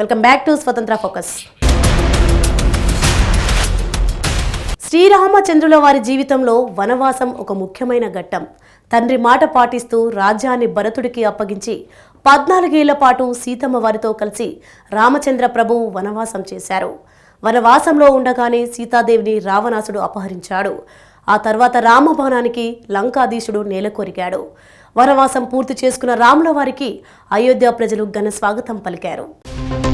Welcome back to Swatantra focus. శ్రీరామచంద్రుల వారి జీవితంలో వనవాసం ఒక ముఖ్యమైన ఘట్టం. తండ్రి మాట పాటిస్తూ రాజ్యాన్ని భరతుడికి అప్పగించి పద్నాలుగేళ్ళ పాటు సీతమ్మ వారితో కలిసి రామచంద్ర ప్రభువు వనవాసం చేశారు. వనవాసంలో ఉండగానే సీతాదేవిని రావణాసుడు అపహరించాడు. ఆ తర్వాత రామభవనానికి లంకాధీశుడు నేలకొరిగాడు వనవాసం పూర్తి చేసుకున్న రాముల వారికి అయోధ్య ప్రజలు ఘన స్వాగతం పలికారు. రాముల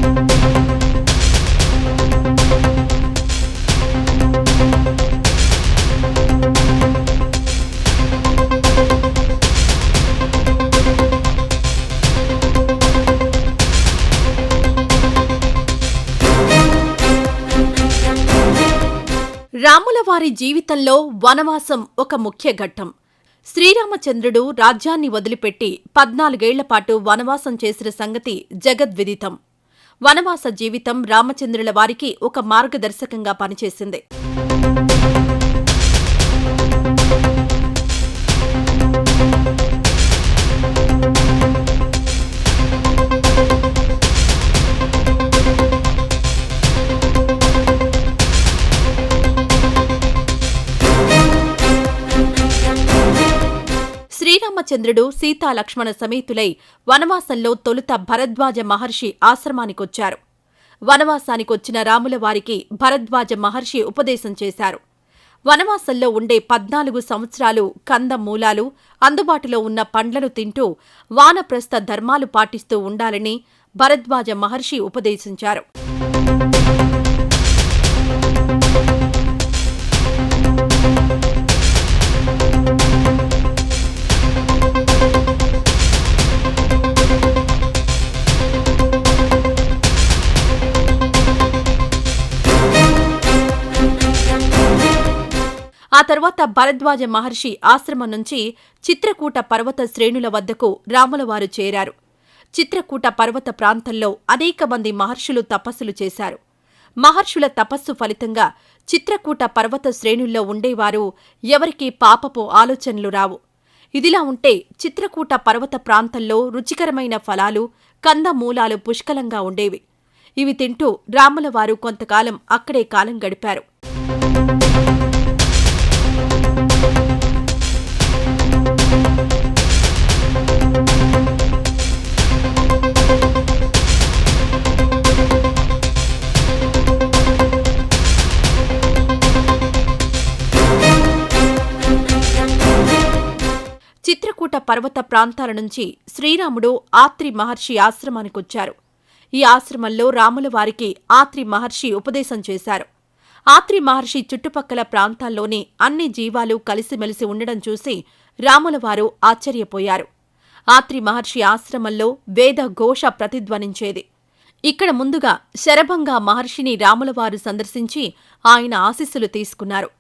వారి జీవితంలో వనవాసం ఒక ముఖ్య ఘట్టం. శ్రీరామచంద్రుడు రాజ్యాన్ని వదిలిపెట్టి పద్నాలుగేళ్ళపాటు వనవాసం చేసిన సంగతి జగద్విదితం. వనవాస జీవితం రామచంద్రుల వారికి ఒక మార్గదర్శకంగా పనిచేసింది. శ్రీరామచంద్రుడు సీతా లక్ష్మణ సమేతులై వనవాసంలో తొలుత భరద్వాజ మహర్షి ఆశ్రమానికొచ్చారు. వనవాసానికొచ్చిన రాముల వారికి భరద్వాజ మహర్షి ఉపదేశం చేశారు. వనవాసంలో ఉండే పద్నాలుగు సంవత్సరాలు కంద మూలాలు అందుబాటులో ఉన్న పండ్లను తింటూ వానప్రస్థ ధర్మాలు పాటిస్తూ ఉండాలని భరద్వాజ మహర్షి ఉపదేశించారు. తర్వాత భరద్వాజ మహర్షి ఆశ్రమం నుంచి చిత్రకూట పర్వత శ్రేణుల వద్దకు రాములవారు చేరారు. చిత్రకూట పర్వత ప్రాంతంలో అనేక మంది మహర్షులు తపస్సులు చేశారు. మహర్షుల తపస్సు ఫలితంగా చిత్రకూట పర్వత శ్రేణుల్లో ఉండేవారు ఎవరికీ పాపపు ఆలోచనలు రావు. ఇదిలా ఉంటే చిత్రకూట పర్వత ప్రాంతంలో రుచికరమైన ఫలాలు కందమూలాలు పుష్కలంగా ఉండేవి. ఇవి తింటూ రాములవారు కొంతకాలం అక్కడే కాలం గడిపారు. చిత్రకూట పర్వత ప్రాంతాల నుంచి శ్రీరాముడు ఆత్రి మహర్షి ఆశ్రమానికొచ్చారు. ఈ ఆశ్రమంలో రాముల వారికి ఆత్రి మహర్షి ఉపదేశం చేశారు. ఆత్రి మహర్షి చుట్టుపక్కల ప్రాంతాల్లోని అన్ని జీవాలు కలిసిమెలిసి ఉండడం చూసి రాములవారు ఆశ్చర్యపోయారు. ఆత్రి మహర్షి ఆశ్రమంలో వేద ఘోష ప్రతిధ్వనించేది. ఇక్కడ ముందుగా శరభంగా మహర్షిని రాములవారు సందర్శించి ఆయన ఆశీస్సులు తీసుకున్నారు.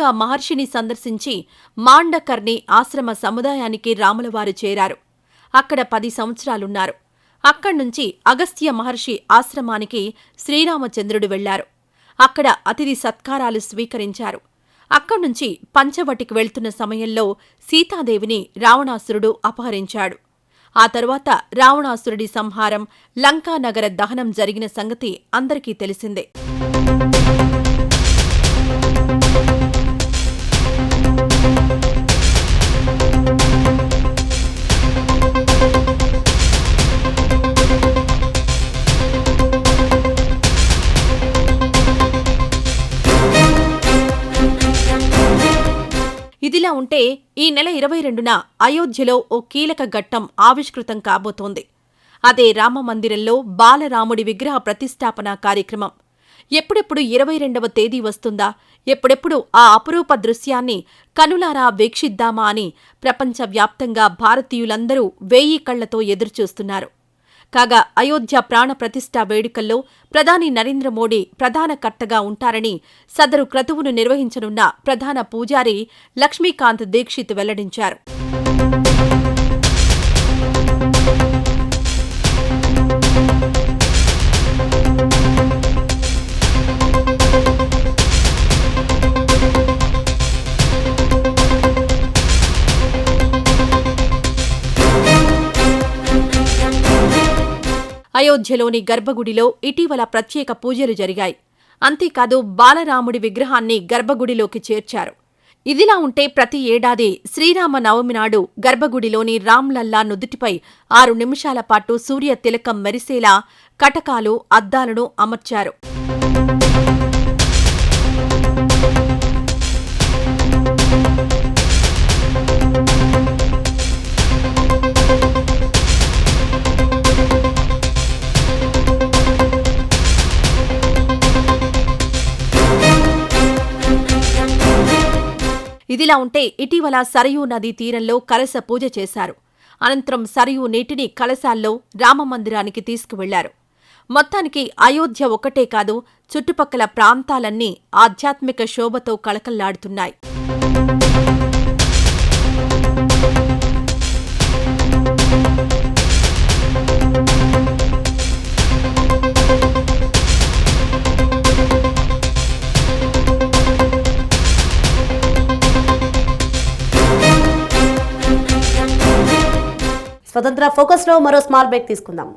శరభంగా మహర్షిని సందర్శించి మాండకర్ణి ఆశ్రమ సముదాయానికి రాములవారు చేరారు. అక్కడ పది సంవత్సరాలున్నారు. అక్కడ్నుంచి అగస్త్య మహర్షి ఆశ్రమానికి శ్రీరామచంద్రుడు వెళ్ళారు అక్కడ అతిథి సత్కారాలు స్వీకరించారు. అక్కడ్నుంచి పంచవటికి వెళ్తున్న సమయంలో సీతాదేవిని రావణాసురుడు అపహరించాడు. ఆ తర్వాత రావణాసురుడి సంహారం లంకానగర దహనం జరిగిన సంగతి అందరికీ తెలిసిందే. ఇదిలా ఉంటే ఈ నెల ఇరవై రెండున అయోధ్యలో ఓ కీలక ఘట్టం ఆవిష్కృతం కాబోతోంది. అదే రామమందిరంలో బాలరాముడి విగ్రహ ప్రతిష్టాపన కార్యక్రమం. ఎప్పుడెప్పుడు ఇరవై రెండవ తేదీ వస్తుందా? ఎప్పుడెప్పుడు ఆ అపురూప దృశ్యాన్ని కనులారా వీక్షిద్దామా అని ప్రపంచవ్యాప్తంగా భారతీయులందరూ వేయి కళ్ళతో ఎదురుచూస్తున్నారు. కాగా అయోధ్య ప్రాణ ప్రతిష్ఠా వేడుకల్లో ప్రధాని నరేంద్ర మోడీ ప్రధాన కర్తగా ఉంటారని సదరు క్రతువును నిర్వహించనున్న ప్రధాన పూజారి లక్ష్మీకాంత్ దీక్షిత్ వెల్లడించారు. అయోధ్యలోని గర్భగుడిలో ఇటీవల ప్రత్యేక పూజలు జరిగాయి. అంతేకాదు బాలరాముడి విగ్రహాన్ని గర్భగుడిలోకి చేర్చారు. ఇదిలా ఉంటే ప్రతి ఏడాది శ్రీరామ నవమి నాడు గర్భగుడిలోని రామ్లల్లా నుదుటిపై ఆరు నిమిషాల పాటు సూర్య తిలకం మెరిసేలా కటకాలు అద్దాలను అమర్చారు. ఇదిలా ఉంటే ఇటీవల సరయూ నదీ తీరంలో కలశ పూజ చేశారు. అనంతరం సరయూ నీటిని కలశాల్లో రామమందిరానికి తీసుకువెళ్ళారు. మొత్తానికి అయోధ్య ఒక్కటే కాదు చుట్టుపక్కల ప్రాంతాలన్నీ ఆధ్యాత్మిక శోభతో కళకల్లాడుతున్నాయి స్వతంత్ర ఫోకస్లో మరో స్మాల్ బ్రేక్ తీసుకుందాం.